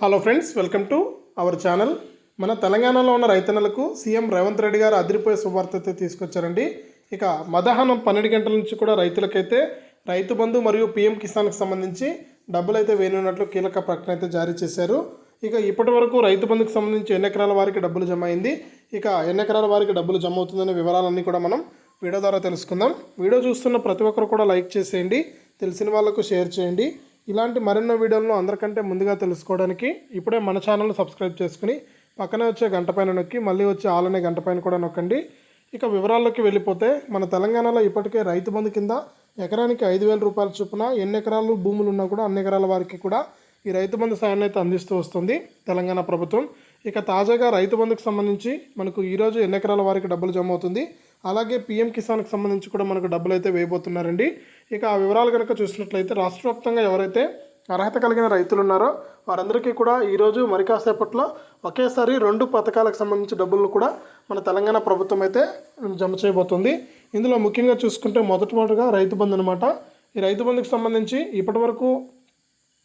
Hello friends welcome to our channel మన తెలంగాణలో ఉన్న రైతన్నలకు సీఎం రేవంత్ రెడ్డి గారు అదిరిపోయే శుభార్త అయితే తీసుకొచ్చారండి. ఇక మధ్యాహ్నం పన్నెండు గంటల నుంచి కూడా రైతులకైతే రైతు బంధు మరియు పీఎం కిసాన్కి సంబంధించి డబ్బులు అయితే వేయనున్నట్లు కీలక ప్రకటన అయితే జారీ చేశారు. ఇక ఇప్పటి వరకు రైతు బంధుకు సంబంధించి ఎన్ని ఎకరాల వారికి డబ్బులు జమ అయింది ఇక ఎన్ని ఎకరాల వారికి డబ్బులు జమ అవుతుందనే వివరాలన్నీ కూడా మనం వీడియో ద్వారా తెలుసుకుందాం. వీడియో చూస్తున్న ప్రతి ఒక్కరు కూడా లైక్ చేసేయండి తెలిసిన వాళ్ళకు షేర్ చేయండి. ఇలాంటి మరెన్నో వీడియోలను అందరికంటే ముందుగా తెలుసుకోవడానికి ఇప్పుడే మన ఛానల్ సబ్స్క్రైబ్ చేసుకుని పక్కనే వచ్చే గంట పైన నొక్కి మళ్ళీ వచ్చే ఆలనే గంట పైన కూడా నొక్కండి. ఇక వివరాల్లోకి వెళ్ళిపోతే మన తెలంగాణలో ఇప్పటికే రైతు బంధు కింద ఎకరానికి ఐదు వేల రూపాయల చొప్పున ఎన్ని ఎకరాలు భూములు ఉన్నా కూడా అన్ని ఎకరాల వారికి కూడా ఈ రైతు బంధు సాయాన్ని అయితే అందిస్తూ వస్తుంది తెలంగాణ ప్రభుత్వం. ఇక తాజాగా రైతు బంధుకు సంబంధించి మనకు ఈరోజు ఎన్ని ఎకరాల వారికి డబ్బులు జమ అవుతుంది అలాగే పీఎం కిసాన్కి సంబంధించి కూడా మనకు డబ్బులు అయితే వేయబోతున్నారండి. ఇక ఆ వివరాలు కనుక చూసినట్లయితే రాష్ట్ర వ్యాప్తంగా ఎవరైతే అర్హత కలిగిన రైతులు ఉన్నారో వారందరికీ కూడా ఈరోజు మరి కాసేపట్లో ఒకేసారి రెండు పథకాలకు సంబంధించి డబ్బులు కూడా మన తెలంగాణ ప్రభుత్వం అయితే జమ చేయబోతుంది. ఇందులో ముఖ్యంగా చూసుకుంటే మొదటిమొదటిగా రైతు బంధు అనమాట ఈ రైతు బంధుకు సంబంధించి ఇప్పటివరకు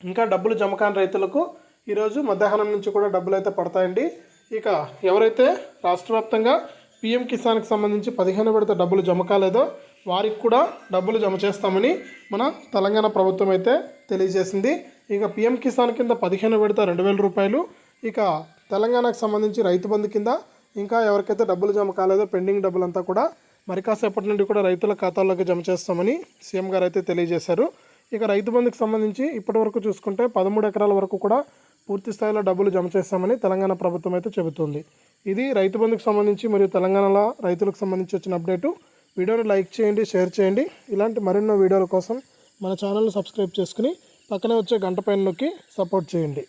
ఇంకా డబ్బులు జమ కాని రైతులకు ఈరోజు మధ్యాహ్నం నుంచి కూడా డబ్బులు అయితే పడతాయండి. ఇక ఎవరైతే రాష్ట్ర వ్యాప్తంగా పిఎం కిసాన్కి సంబంధించి పదిహేను విడత డబ్బులు జమ కాలేదో వారికి కూడా డబ్బులు జమ చేస్తామని మన తెలంగాణ ప్రభుత్వం అయితే తెలియజేసింది. ఇక పీఎం కిసాన్ కింద పదిహేను విడత రెండు వేల రూపాయలు. ఇక తెలంగాణకు సంబంధించి రైతు బంధు కింద ఇంకా ఎవరికైతే డబ్బులు జమ కాలేదో పెండింగ్ డబ్బులంతా కూడా మరి కాసేపటి నుండి కూడా రైతుల ఖాతాల్లోకి జమ చేస్తామని సీఎం గారు అయితే తెలియజేశారు. ఇక రైతు బంధుకు సంబంధించి ఇప్పటివరకు చూసుకుంటే పదమూడు ఎకరాల వరకు కూడా పూర్తి స్థాయిలో డబ్బులు జమ చేస్తామని తెలంగాణ ప్రభుత్వం అయితే చెబుతుంది. ఇది రైతు బంధుకు సంబంధించి మరియు తెలంగాణలో రైతులకు సంబంధించి వచ్చిన అప్డేటు. వీడియోని లైక్ చేయండి షేర్ చేయండి. ఇలాంటి మరెన్నో వీడియోల కోసం మన ఛానల్ని సబ్స్క్రైబ్ చేసుకుని పక్కనే వచ్చే గంట పైన నొక్కి సపోర్ట్ చేయండి.